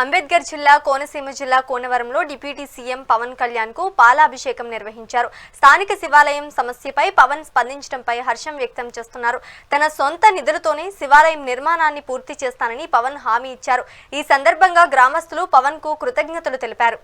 అంబేద్కర్ జిల్లా కోనసీమ జిల్లా కోనవరంలో డిప్యూటీ సీఎం పవన్ కళ్యాణ్కు పాలాభిషేకం నిర్వహించారు. స్థానిక శివాలయం సమస్యపై పవన్ స్పందించడంపై హర్షం వ్యక్తం చేస్తున్నారు. తన సొంత నిధులతోనే శివాలయం నిర్మాణాన్ని పూర్తి చేస్తానని పవన్ హామీ ఇచ్చారు. ఈ సందర్భంగా గ్రామస్తులు పవన్కు కృతజ్ఞతలు తెలిపారు.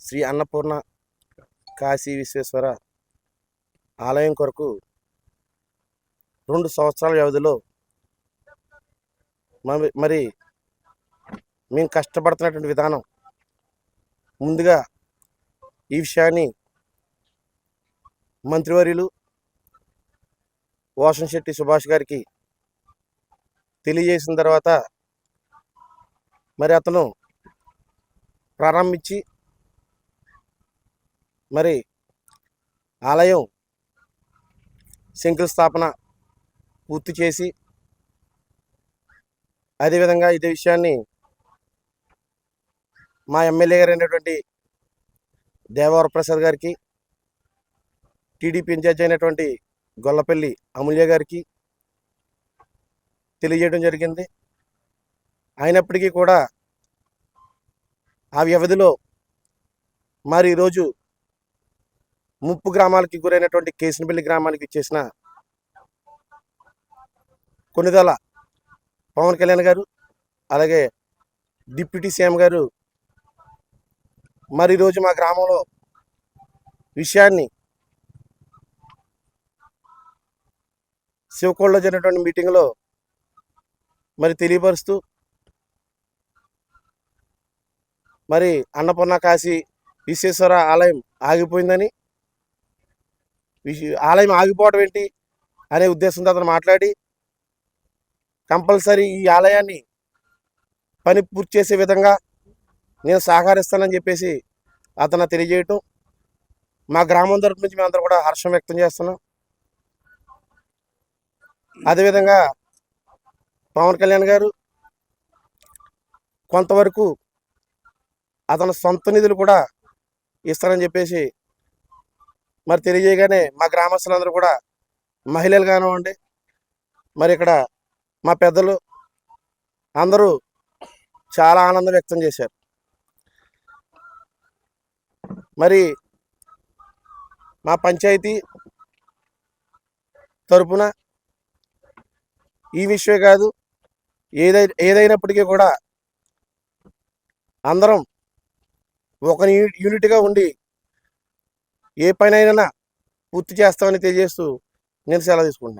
శ్రీ అన్నపూర్ణ కాశీ విశ్వేశ్వర ఆలయం కొరకు రెండు సంవత్సరాల వ్యవధిలో మరి- మరి మేము కష్టపడుతున్నటువంటి విధానం ముందుగా ఈ విషయాన్ని మంత్రివర్యులు వాషన్ శెట్టి సుభాష్ గారికి తెలియజేసిన తర్వాత మరి అతను ప్రారంభించి మరి ఆలయం శంకుస్థాపన పూర్తి చేసి అదేవిధంగా ఇదే విషయాన్ని మా ఎమ్మెల్యే గారు అయినటువంటి దేవవరప్రసాద్ గారికి టీడీపీ ఇన్ఛార్జ్ అయినటువంటి గొల్లపల్లి అమూల్య గారికి తెలియజేయడం జరిగింది. అయినప్పటికీ కూడా ఆ వ్యవధిలో మరి ఈరోజు ముప్పు గ్రామాలకి గురైనటువంటి కేసినపల్లి గ్రామానికి చేసిన కొన్నిదల పవన్ కళ్యాణ్ గారు అలాగే డిప్యూటీ సీఎం గారు మరి ఈరోజు మా గ్రామంలో విషయాన్ని శివకోళ్ళలో జరిగినటువంటి మీటింగ్లో మరి తెలియపరుస్తూ మరి అన్నపూర్ణ కాశీ విశ్వేశ్వర ఆలయం ఆగిపోయిందని ఆలయం ఆగిపోవడం ఏంటి అనే ఉద్దేశంతో అతను మాట్లాడి కంపల్సరీ ఈ ఆలయాన్ని పని పూర్తి చేసే విధంగా నేను సహకరిస్తానని చెప్పేసి అతను తెలియజేయటం. మా గ్రామం తరపు నుంచి మేమందరం కూడా హర్షం వ్యక్తం చేస్తున్నాం. అదేవిధంగా పవన్ కళ్యాణ్ గారు కొంతవరకు అతని సొంత నిధులు కూడా ఇస్తానని చెప్పేసి మరి తెలియజేయగానే మా గ్రామస్తులందరూ కూడా మహిళలు కానివ్వండి మరి ఇక్కడ మా పెద్దలు అందరూ చాలా ఆనందం వ్యక్తం చేశారు. మరి మా పంచాయతీ తరపున ఈ విషయమే కాదు ఏదై ఏదైనప్పటికీ కూడా అందరం ఒక యూ- యూనిట్గా ఉండి ఏ పనైనా పూర్తి చేస్తామని తెలియజేస్తూ నేను సెలవు తీసుకుంటున్నాను